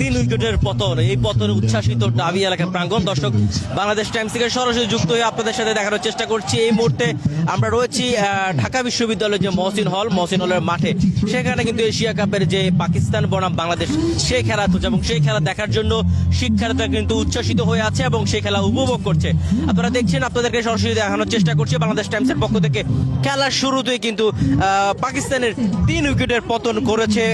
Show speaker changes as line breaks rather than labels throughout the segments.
তিন উইকেটের পতন। এই পতনে উচ্ছ্বাসিত ডাবি এলাকার প্রাঙ্গণ দর্শক, বাংলাদেশ টাইমস থেকে সরাসরি যুক্ত হয়ে আপনাদের সাথে দেখানোর চেষ্টা করছি। এই মুহূর্তে আমরা রয়েছি ঢাকা বিশ্ববিদ্যালয়ের যে মহসিন হল, মহসিন হলের মাঠে। সেখানে কিন্তু এশিয়া কাপের যে পাকিস্তান বনাম বাংলাদেশ সেই খেলা হচ্ছে এবং সেই খেলা দেখার জন্য শিক্ষার্থীরা কিন্তু উচ্ছ্বাসিত হয়ে আছে এবং সেই খেলা উপভোগ করছে। আপনারা দেখছেন, আপনাদেরকে সরাসরি দেখানোর চেষ্টা করছি বাংলাদেশ টাইমসের পক্ষ থেকে। খেলার শুরুতেই কিন্তু পাকিস্তানের তিন উইকেটের পতন করেছে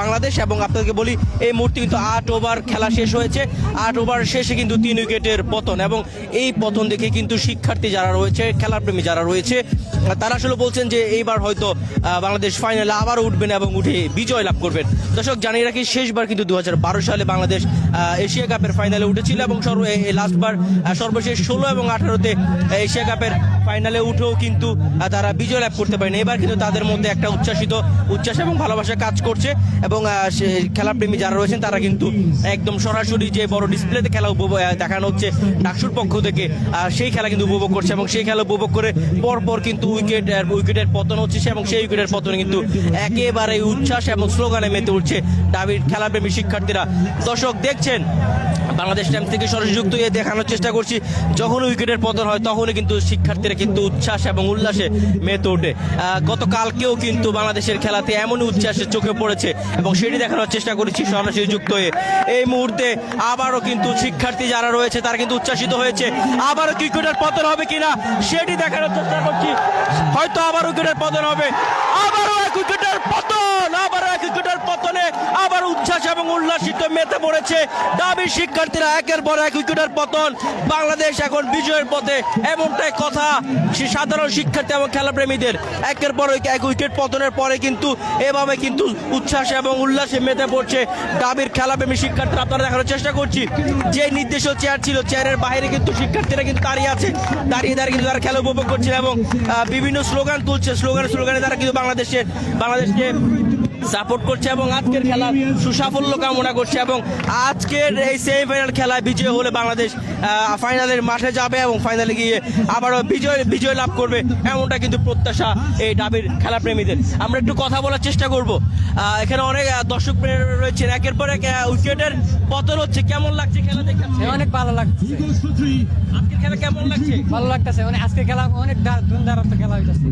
বাংলাদেশ এবং আপনাদেরকে বলি, এই মুহূর্তে কিন্তু আট ওভার খেলা শেষ হয়েছে। আট ওভার শেষে কিন্তু তিন উইকেটের পতন এবং এই পতন দেখে কিন্তু শিক্ষার্থী যারা রয়েছে, খেলাপ্রেমী যারা রয়েছে, তারা আসলে বলছেন যে এইবার হয়তো বাংলাদেশ ফাইনালে আবার উঠবেন এবং উঠে বিজয় লাভ করবেন। দর্শক, জানিয়ে রাখি, শেষবার কিন্তু দু হাজার বারো সালে বাংলাদেশ এশিয়া কাপের ফাইনালে উঠেছিল এবং সর্ব লাস্টবার সর্বশেষ ষোলো এবং আঠারোতে এশিয়া কাপের ফাইনালে উঠেও কিন্তু তারা বিজয় লাভ করতে পারেনি। এবার কিন্তু তাদের মধ্যে একটা উচ্ছ্বাসিত উচ্ছ্বাস এবং ভালোবাসা কাজ করছে এবং খেলাপ্রেমী যারা রয়েছেন, তারা কিন্তু একদম সরাসরি যে বড় ডিসপ্লেতে খেলা উপভোগ দেখানো হচ্ছে ডাকসুর পক্ষ থেকে আর সেই খেলা কিন্তু উপভোগ করছে এবং সেই খেলা উপভোগ করে পরপর কিন্তু উইকেট উইকেটের পতন হচ্ছে এবং সেই উইকেটের পতনে কিন্তু একেবারে উচ্ছ্বাস এবং স্লোগানে মেতে উঠছে ডাবির খেলাপ্রেমী শিক্ষার্থীরা। দর্শক দেখছেন? বাংলাদেশ টাইম থেকে সরাসরি যুক্ত হয়ে দেখানোর চেষ্টা করছি। যখন উইকেটের পতন হয়, তখনই কিন্তু শিক্ষার্থীরা কিন্তু উচ্ছ্বাস এবং উল্লাসে মেতে ওঠে। গতকালকেও কিন্তু বাংলাদেশের খেলাতে এমনই উচ্ছ্বাসে চোখে পড়েছে এবং সেটি দেখানোর চেষ্টা করেছি সরাসরি যুক্ত হয়ে। এই মুহূর্তে আবারও কিন্তু শিক্ষার্থী যারা রয়েছে, তারা কিন্তু উচ্ছ্বাসিত হয়েছে। আবারও উইকেটের পতন হবে কিনা, সেটি দেখানোর চেষ্টা করছি। হয়তো আবার উইকেটের পতন হবে। আবারও এক উইকেটের পতন আবারও এক উইকেটের পতনে আবার উচ্ছ্বাস এবং উল্লাসিত মেতে পড়েছে। দাবি শিক্ষার্থীরা একের পর এক উইকেটের পতন। বাংলাদেশ এখন বিজয়ের পথে। এমনটাই কথা সাধারণ শিক্ষার্থী এবং খেলাপ্রেমীদের। একের পর এক উইকেট পতনের পরে কিন্তু এভাবে কিন্তু উচ্ছ্বাস এবং উল্লাসে মেতে পড়ছে। দাবির খেলাপ্রেমী শিক্ষার্থীরা আপনারা দেখানোর চেষ্টা করছি। যে নির্দেশ চেয়ার ছিল চেয়ারের বাইরে কিন্তু শিক্ষার্থীরা কিন্তু দাঁড়িয়ে আছে। দাঁড়িয়ে দাঁড়িয়ে কিন্তু তারা খেলা উপভোগ করছে এবং বিভিন্ন স্লোগান তুলছে। স্লোগান স্লোগানে তারা কিন্তু বাংলাদেশের, বাংলাদেশকে সাপোর্ট করছে এবং আজকের খেলা সুসাফল্য কামনা করছে এবং আজকের এই সেমিফাইনাল খেলায় বিজয় হলে বাংলাদেশ ফাইনালের মাঠে যাবে এবং ফাইনালে গিয়ে আবারও বিজয় বিজয় লাভ করবে এমনটা কিন্তু প্রত্যাশা এই ডাবির খেলাপ্রেমীদের। আমরা একটু কথা বলার চেষ্টা করব। আহ, এখানে অনেক দর্শক রয়েছেন। একের পর এক উইকেটের পতন হচ্ছে। কেমন লাগছে খেলা দেখে?
অনেক ভালো লাগছে।
আজকের খেলা কেমন লাগছে?
ভালো লাগতেছে। মানে আজকে খেলা অনেক ধুমধারাত্ম খেলা হইতেছে।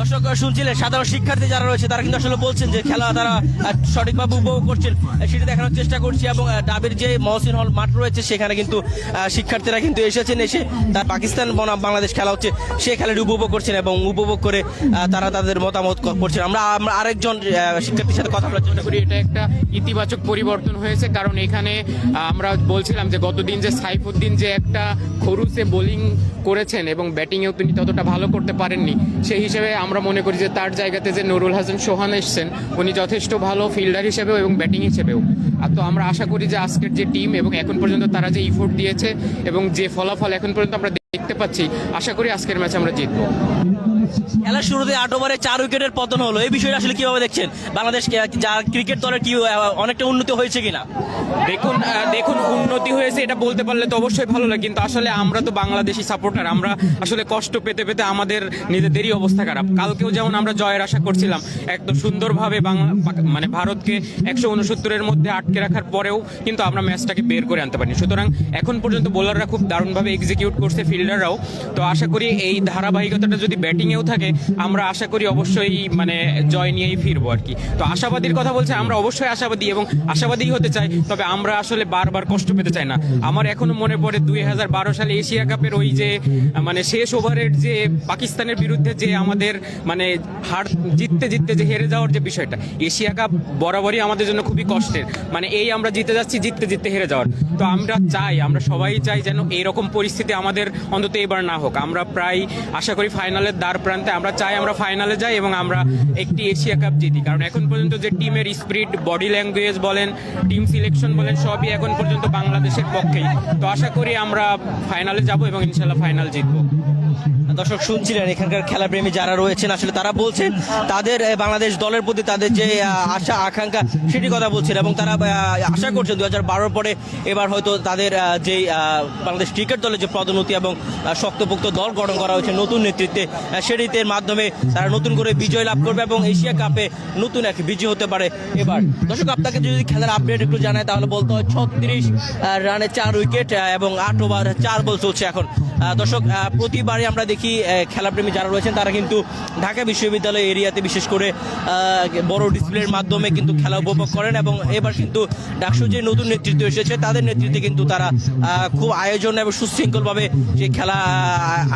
দর্শক শুনছিলেন সাধারণ শিক্ষার্থী যারা রয়েছে, তারা কিন্তু আসলে বলছেন যে খেলা তারা সঠিকভাবে উপভোগ করছেন। সেটি দেখানোর চেষ্টা করছি এবং ডাবের যে মহসিন হল মাঠ রয়েছে, সেখানে কিন্তু শিক্ষার্থীরা কিন্তু এসেছেন, এসে তার পাকিস্তান বনাম বাংলাদেশ খেলা হচ্ছে, সে খেলাটি উপভোগ করছেন এবং উপভোগ করে তারা তাদের মতামত করছেন। আমরা আমরা আরেকজন শিক্ষার্থীর সাথে কথা বলার চেষ্টা করি।
এটা একটা ইতিবাচক পরিবর্তন হয়েছে, কারণ এখানে আমরা বলছিলাম যে গতদিন যে সাইফুদ্দিন যে একটা খরুসে বোলিং করেছেন এবং ব্যাটিংয়েও তিনি ততটা ভালো করতে পারেননি, সেই হিসেবে আমরা মনে করি যে তার জায়গাতে যে নুরুল হাসান সোহান এসছেন, উনি যথেষ্ট ভালো ফিল্ডার হিসেবেও এবং ব্যাটিং হিসেবেও। আর তো আমরা আশা করি যে আজকের যে টিম এবং এখন পর্যন্ত তারা যে ইফোর্ট দিয়েছে এবং যে ফলাফল এখন পর্যন্ত আমরা দেখতে পাচ্ছি, আশা করি আজকের ম্যাচ আমরা জিতবো।
খেলার শুরুতে আট ওভারে চার উইকেটের পতন হলো। এই বিষয়টা আসলে কীভাবে দেখছেন? বাংলাদেশ যা ক্রিকেট দলের কি অনেকটা উন্নতি হয়েছে কিনা?
দেখুন দেখুন, উন্নতি হয়েছে, এটা বলতে পারলে তো অবশ্যই ভালো লাগে, কিন্তু আসলে আমরা তো বাংলাদেশি সাপোর্টার, আমরা আসলে কষ্ট পেতে পেতে আমাদের নিজেদেরই অবস্থা খারাপ। কালকেও যেমন আমরা জয়ের আশা করছিলাম, একদম সুন্দরভাবে বাংলা মানে ভারতকে একশো উনসত্তরের মধ্যে আটকে রাখার পরেও কিন্তু আমরা ম্যাচটাকে বের করে আনতে পারিনি। সুতরাং এখন পর্যন্ত বোলাররা খুব দারুণভাবে এক্সিকিউট করছে ফিল্ডাররাও তো আশা করি এই ধারাবাহিকতাটা যদি ব্যাটিংয়েও থাকে, আমরা আশা করি অবশ্যই মানে জয় নিয়েই ফিরবো আর কি। তো আশাবাদীর কথা বলছে, আমরা অবশ্যই আশাবাদী এবং আশাবাদী হতে চাই, তবে আমরা আসলে বারবার কষ্ট পেতে চাই না। আমার এখনও মনে পড়ে দুই হাজার বারো সালে এশিয়া কাপের ওই যে মানে শেষ ওভারের যে পাকিস্তানের বিরুদ্ধে যে আমাদের মানে হার জিততে জিততে যে হেরে যাওয়ার যে বিষয়টা, এশিয়া কাপ বরাবরই আমাদের জন্য খুবই কষ্টের। মানে এই আমরা জিতে যাচ্ছি, জিততে জিততে হেরে যাওয়ার। তো আমরা চাই, আমরা সবাই চাই যেন এরকম পরিস্থিতি আমাদের অন্তত এবার না হোক। আমরা প্রায়, আশা করি ফাইনালের দ্বার প্রান্তে আমরা চাই আমরা ফাইনালে যাই এবং আমরা একটি এশিয়া কাপ জিতি। কারণ এখন পর্যন্ত যে টিমের স্পিরিট, বডি ল্যাঙ্গুয়েজ বলেন, টিম সিলেকশন বলেন, সবই এখন পর্যন্ত বাংলাদেশের পক্ষেই। তো আশা করি আমরা ফাইনালে যাব এবং ইনশাল্লাহ ফাইনাল জিতবো।
দর্শক শুনছিলেন এখানকার খেলাপ্রেমী যারা রয়েছেন আসলে তারা বলছেন তাদের বাংলাদেশ দলের প্রতি তাদের যে আশা আকাঙ্ক্ষা সেটি কথা বলছেন এবং তারা আশা করছেন দু হাজার পরে এবার হয়তো তাদের যে বাংলাদেশ ক্রিকেট দলের যে পদোন্নতি এবং শক্তপোক্ত দল গঠন করা হয়েছে নতুন নেতৃত্বে সেটির মাধ্যমে তারা নতুন করে বিজয় লাভ করবে এবং এশিয়া কাপে নতুন এক বিজয় হতে পারে এবার। দর্শক আপনাকে যদি খেলার আপডেট একটু জানায় তাহলে বলতে হয় ছত্রিশ রানে চার উইকেট এবং আট ওভার চার বল চলছে এখন। দর্শক আহ, প্রতিবারই আমরা দেখি খেলাপ্রেমী যারা রয়েছেন, তারা কিন্তু ঢাকা বিশ্ববিদ্যালয় এরিয়াতে বিশেষ করে বড় ডিসপ্লের মাধ্যমে কিন্তু খেলা উপভোগ করেন এবং এবার কিন্তু ডাকসু যে নতুন নেতৃত্ব এসেছে, তাদের নেতৃত্বে কিন্তু তারা খুব আয়োজন এবং সুশৃঙ্খলভাবে সেই খেলা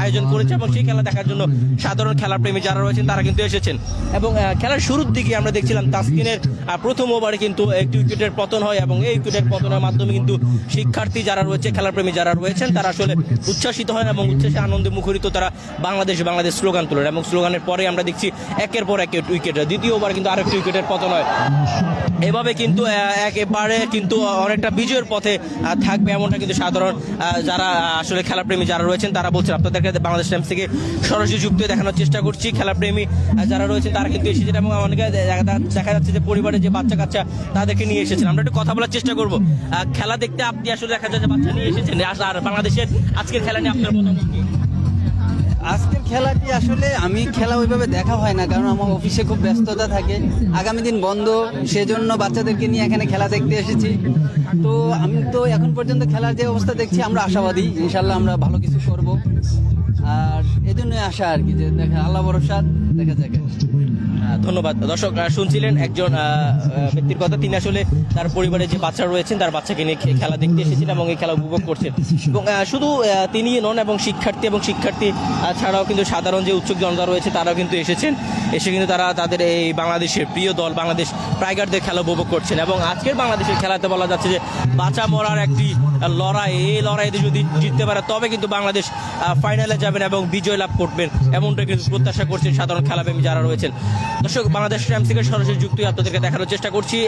আয়োজন করেছে এবং সেই খেলা দেখার জন্য সাধারণ খেলাপ্রেমী যারা রয়েছেন, তারা কিন্তু এসেছেন। এবং খেলার শুরুর দিকে আমরা দেখছিলাম, তাসকিনের প্রথম ওভারে কিন্তু একটি উইকেটের পতন হয় এবং এই উইকেটের পতনের মাধ্যমে কিন্তু শিক্ষার্থী যারা রয়েছে, খেলাপ্রেমী যারা রয়েছেন, তারা আসলে উচ্ছ্বাসিত হয় এবং উচ্ছ্বাসে আনন্দে মুখরিত তারা বাংলাদেশ বাংলাদেশ স্লোগান তোলেন এবং স্লোগানের পরে আমরা দেখছি একের পর এক উইকেট। দ্বিতীয়বার কিন্তু আরেকটি উইকেটের পতন হয় এভাবে কিন্তু একেবারে কিন্তু অনেকটা বিজয়ের পথে থাকবে এমনটা কিন্তু সাধারণ যারা আসলে খেলাপ্রেমী যারা রয়েছেন, তারা বলছেন। আপনাদেরকে বাংলাদেশ টাইমস থেকে সরাসরি যুক্ত দেখানোর চেষ্টা করছি। খেলাপ্রেমী যারা রয়েছেন, তারা কিন্তু এসেছেন এবং অনেকে দেখা- যাচ্ছে যে পরিবারের যে বাচ্চা কাচ্চা তাদেরকে নিয়ে এসেছেন। আমরা একটু কথা বলার চেষ্টা করব। খেলা দেখতে আপনি আসলে দেখা যাচ্ছে বাচ্চা নিয়ে এসেছেন। আর- বাংলাদেশের আজকের খেলা নিয়ে আপনার মতামত?
আজকের খেলাটি আসলে আমি খেলা ওইভাবে দেখা হয় না কারণ আমার অফিসে খুব ব্যস্ততা থাকে। আগামী দিন বন্ধ সেজন্য বাচ্চাদেরকে নিয়ে এখানে খেলা দেখতে এসেছি। তো আমি তো এখন পর্যন্ত খেলার যে অবস্থা দেখছি আমরা আশাবাদী ইনশাল্লাহ আমরা ভালো কিছু করব। আর এই জন্যই আশা আর কি যে দেখা আল্লাহ ভরসা দেখা
আহ, ধন্যবাদ। দর্শক শুনছিলেন একজন ব্যক্তির কথা। তিনি আসলে তার পরিবারে যে বাচ্চা রয়েছেন, তার বাচ্চাকে নিয়ে খেলা দেখতে এসেছেন এবং এই খেলা উপভোগ করছেন। এবং শুধু তিনি নন, এবং শিক্ষার্থী এবং শিক্ষার্থী ছাড়াও কিন্তু সাধারণ যে উৎসুক জনতা রয়েছে, তারাও কিন্তু এসেছেন। এসে কিন্তু তারা তাদের এই বাংলাদেশের প্রিয় দল, বাংলাদেশ টাইগারদের খেলা উপভোগ করছেন। এবং আজকের বাংলাদেশের খেলাতে বলা যাচ্ছে যে, বাঁচা মরার একটি লড়াই, এই লড়াইতে যদি জিততে পারে, তবে কিন্তু বাংলাদেশ ফাইনালে যাবেন এবং বিজয় লাভ করবেন এমনটা কিন্তু প্রত্যাশা করছেন সাধারণ খেলাপ্রেমী যারা রয়েছেন। দর্শক, বাংলাদেশ টাইমস থেকে সরাসরি যুক্ত আপনাদেরকে দেখানোর চেষ্টা করছি।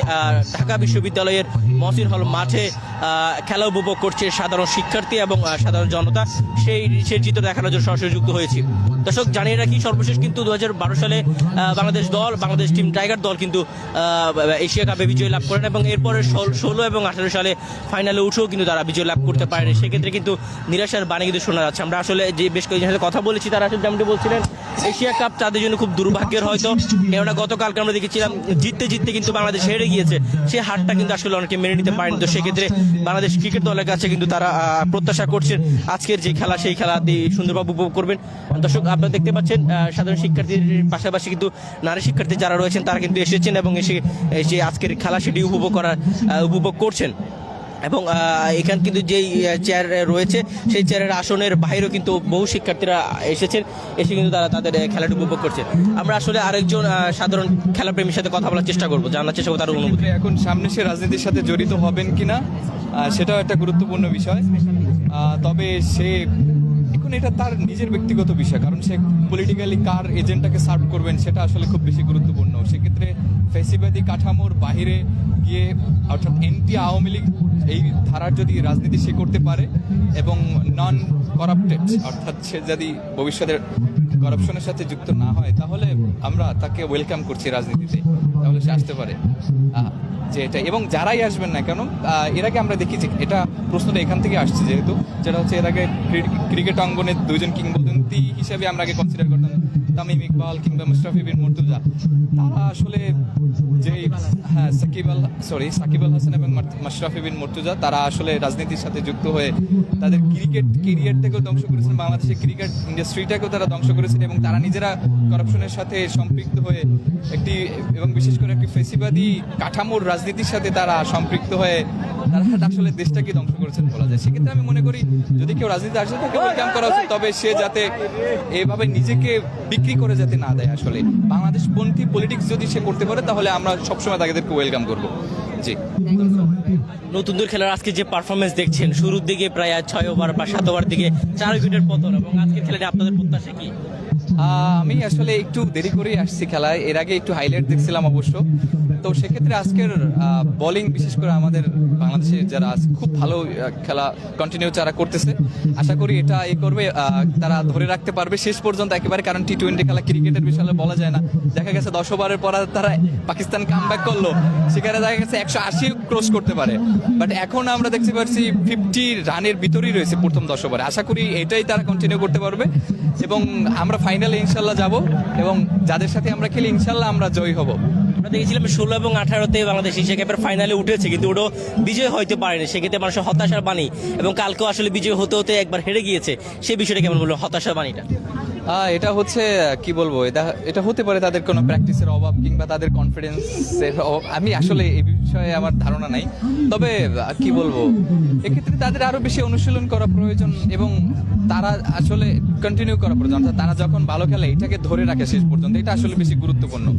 ঢাকা বিশ্ববিদ্যালয়ের মহসিন হল মাঠে খেলা উপভোগ করছে সাধারণ শিক্ষার্থী এবং সাধারণ জনতা। সেই সেই চিত্র দেখানোর জন্য সরাসরি যুক্ত হয়েছি। দর্শক, জানিয়ে রাখি, সর্বশেষ কিন্তু দু হাজার বারো সালে বাংলাদেশ দল, বাংলাদেশ টিম টাইগার দল কিন্তু এশিয়া কাপে বিজয় লাভ করেন এবং এরপরে ষোলো এবং আঠারো সালে ফাইনালে উঠেও কিন্তু তারা বিজয় লাভ করতে পারেনি। সেক্ষেত্রে কিন্তু নিরাশার বাণী কিন্তু শোনা যাচ্ছে। আমরা আসলে যে বেশ কয়েকজনের সাথে কথা বলেছি, তারা আসলে যেমনটি বলছিলেন, এশিয়া কাপ তাদের জন্য খুব দুর্ভাগ্যের হয়তো। কেননা গতকালকে আমরা দেখেছিলাম, জিততে জিততে কিন্তু বাংলাদেশ হেরে গিয়েছে। সেই হারটা কিন্তু আসলে অনেকে মেনে নিতে পারেনি। তো সেক্ষেত্রে বাংলাদেশ ক্রিকেট দলের কাছে কিন্তু তারা প্রত্যাশা করছেন, আজকের যে খেলা, সেই খেলা সুন্দরভাবে উপভোগ করবেন। দর্শক, আপনারা দেখতে পাচ্ছেন সাধারণ শিক্ষার্থীর পাশাপাশি কিন্তু নারী শিক্ষার্থী যারা রয়েছেন, তারা কিন্তু এসেছেন এবং এসে এসে আজকের খেলা সেটি উপভোগ করার উপভোগ করছেন। এবং এখান কিন্তু যেই চেয়ার রয়েছে সেই চেয়ারের আসনের বাইরেও কিন্তু বহু শিক্ষার্থীরা এসেছেন এসে কিন্তু তারা তাদের খেলাটি উপভোগ করছে আমরা আসলে আরেকজন সাধারণ খেলাপ্রেমীর সাথে কথা বলার চেষ্টা করব জানার চেষ্টা করব তার অনুভূতি
এখন সামনে সে রাজনীতির সাথে জড়িত হবেন কিনা সেটাও একটা গুরুত্বপূর্ণ বিষয়। তবে সে এখন এটা তার নিজের ব্যক্তিগত বিষয়, কারণ সে পলিটিক্যালি কার এজেন্টটাকে সার্ভ করবেন সেটা আসলে খুব বেশি গুরুত্বপূর্ণ। সেক্ষেত্রে ফেসিবাদী কাঠামোর বাইরে গিয়ে, অর্থাৎ এনটি আওয়ামী লীগ এই ধারার যদি রাজনীতি সে করতে পারে এবং নন করাপ্টেড অর্থাৎ সে যদি ভবিষ্যতের করাপশনের সাথে যুক্ত না হয়, তাহলে আমরা তাকে ওয়েলকাম করছি রাজনীতিতে, তাহলে সে আসতে পারে। যে এটা এবং যারাই আসবেন না কেন এর আগে আমরা দেখি যে এটা প্রশ্নটা এখান থেকে আসছে যেহেতু, যেটা হচ্ছে এর আগে ক্রিকেট অঙ্গনে দুজন কিংবদন্তি হিসেবে আমরা আগে কনসিডার করতাম। তামিম ইকবাল কিংবা মুস্তাফি বিন মুর্তুজা, তারা আসলে যে হ্যাঁ সাকিব আল সরি সাকিব আল হাসান এবং মাশরাফি বিন মুর্তুজা, তারা আসলে রাজনীতির সাথে যুক্ত হয়ে তাদের ক্রিকেট কেরিয়ারটাকেও ধ্বংস করেছেন বাংলাদেশের ক্রিকেট ইন্ডাস্ট্রিটাকেও তারা ধ্বংস করেছেন এবং তারা নিজেরা করাপশনের সাথে সম্পৃক্ত হয়ে একটি, এবং বিশেষ করে একটি ফেসিবাদী কাঠামোর রাজনীতির সাথে তারা সম্পৃক্ত হয়ে তারা আসলে দেশটাকে ধ্বংস করেছেন বলা যায়। সেক্ষেত্রে আমি মনে করি, যদি কেউ রাজনীতি আসে তাকে ওয়েলকাম করা উচিত, তবে সে যাতে এভাবে নিজেকে বিক্রি করে যাতে না দেয় আসলে? বাংলাদেশ পন্থী পলিটিক্স যদি সে করতে পারে, তাহলে আমরা সবসময় তাদেরকে ওয়েলকাম করব। জি।
নতুনদের খেলার আজকে যে পারফরমেন্স দেখছেন, শুরুর দিকে প্রায় ছয় ওভার বা সাত ওভার দিকে চার উইকেটের পতন, এবং আজকে খেলাটি আপনাদের প্রত্যাশা কি?
আমি আসলে একটু দেরি করেই আসছি খেলায়। এর আগে একটু হাইলাইট দেখছিলাম অবশ্য। তো সেক্ষেত্রে আজকের বোলিং বিশেষ করে আমাদের বাংলাদেশের যারা খুব ভালো খেলা কন্টিনিউ যারা করতেছে, আশা করি এটা এই করবে তারা ধরে রাখতে পারবে শেষ পর্যন্ত একেবারে। কারণ টি টোয়েন্টি খেলা ক্রিকেটের বিষয়ে বলা যায় না। দেখা গেছে দশ ওভারের পর তারা পাকিস্তান কাম ব্যাক করল। সেখানে দেখা গেছে একশো আশি ক্রস করতে পারে। বাট এখন আমরা দেখতে পাচ্ছি ফিফটি রানের ভিতরেই রয়েছে প্রথম দশ ওভারে আশা করি এটাই তারা কন্টিনিউ করতে পারবে। এবং আমরা ফাইনালে ইনশাল্লাহ যাব এবং যাদের সাথে আমরা খেলি, ইনশাল্লাহ আমরা জয়ী হব।
আমরা দেখেছিলাম ষোলো এবং আঠারোতে বাংলাদেশ এশিয়া কাপের ফাইনালে উঠেছে, কিন্তু ওটা বিজয় হইতে পারেনি। সেক্ষেত্রে মানুষের হতাশার বাণী, এবং কালকেও আসলে বিজয় হতে হতে একবার হেরে গিয়েছে। সেই বিষয়টা কেমন বলল, হতাশার বাণীটা?
এটা হচ্ছে, কি বলব, এটা এটা হতে পারে তাদের কোনো প্র্যাকটিসের অভাব কিংবা তাদের কনফিডেন্সের অভাব। আমি আসলে এই বিষয়ে আমার ধারণা নাই। তবে কি বলব, এক্ষেত্রে তাদের আরও বেশি অনুশীলন করা প্রয়োজন এবং তারা আসলে কন্টিনিউ করা প্রয়োজন। তারা যখন ভালো খেলে, এটাকে ধরে রাখে শেষ পর্যন্ত। এটা আসলে বেশি গুরুত্বপূর্ণ।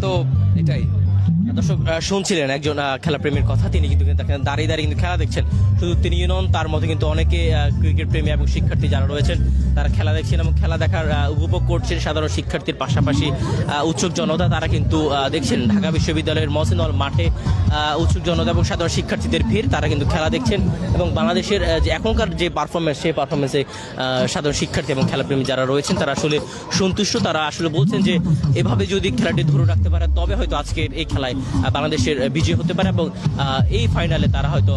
তো, এটাই।
দর্শক শুনছিলেন একজন খেলাপ্রেমীর কথা। তিনি কিন্তু দাঁড়িয়ে দাঁড়িয়ে কিন্তু খেলা দেখছেন। শুধু তিনি নন, তার মধ্যে কিন্তু অনেকে ক্রিকেট প্রেমী এবং শিক্ষার্থী যারা রয়েছেন, তারা খেলা দেখছেন এবং খেলা দেখার উপভোগ করছেন সাধারণ শিক্ষার্থীর পাশাপাশি উৎসুক জনতা তারা কিন্তু দেখছেন। ঢাকা বিশ্ববিদ্যালয়ের মহসিনল মাঠে উৎসুক জনতা এবং সাধারণ শিক্ষার্থীদের ভিড়, তারা কিন্তু খেলা দেখছেন এবং বাংলাদেশের যে এখনকার যে পারফরমেন্স সেই পারফরমেন্সে সাধারণ শিক্ষার্থী এবং খেলাপ্রেমী যারা রয়েছেন, তারা আসলে সন্তুষ্ট। তারা আসলে বলছেন যে, এভাবে যদি খেলাটি ধরে রাখতে পারে, তবে হয়তো আজকের এই খেলায় বাংলাদেশের বিজয় হতে পারে এবং এই ফাইনালে তারা হয়তো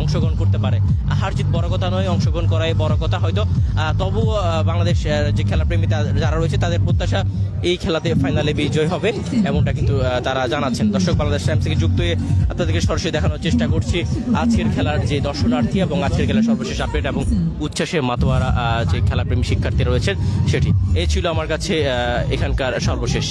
অংশগ্রহণ করতে পারে। হার জিত বড় কথা নয়, অংশগ্রহণ করাই বড় কথা হয়তো। তবুও বাংলাদেশ যে খেলাপ্রেমী যারা রয়েছে, তাদের প্রত্যাশা এই খেলাতে ফাইনালে বিজয় হবে, এমনটা কিন্তু তারা জানাচ্ছেন। দর্শক, বাংলাদেশ টাইমস থেকে যুক্ত হয়ে আপনাদেরকে সরাসরি দেখানোর চেষ্টা করছি আজকের খেলার যে দর্শনার্থী এবং আজকের খেলার সর্বশেষ আপডেট এবং উচ্ছ্বাসে মাতোয়ারা যে খেলাপ্রেমী শিক্ষার্থী রয়েছেন সেটি। এই ছিল আমার কাছে এখানকার সর্বশেষ।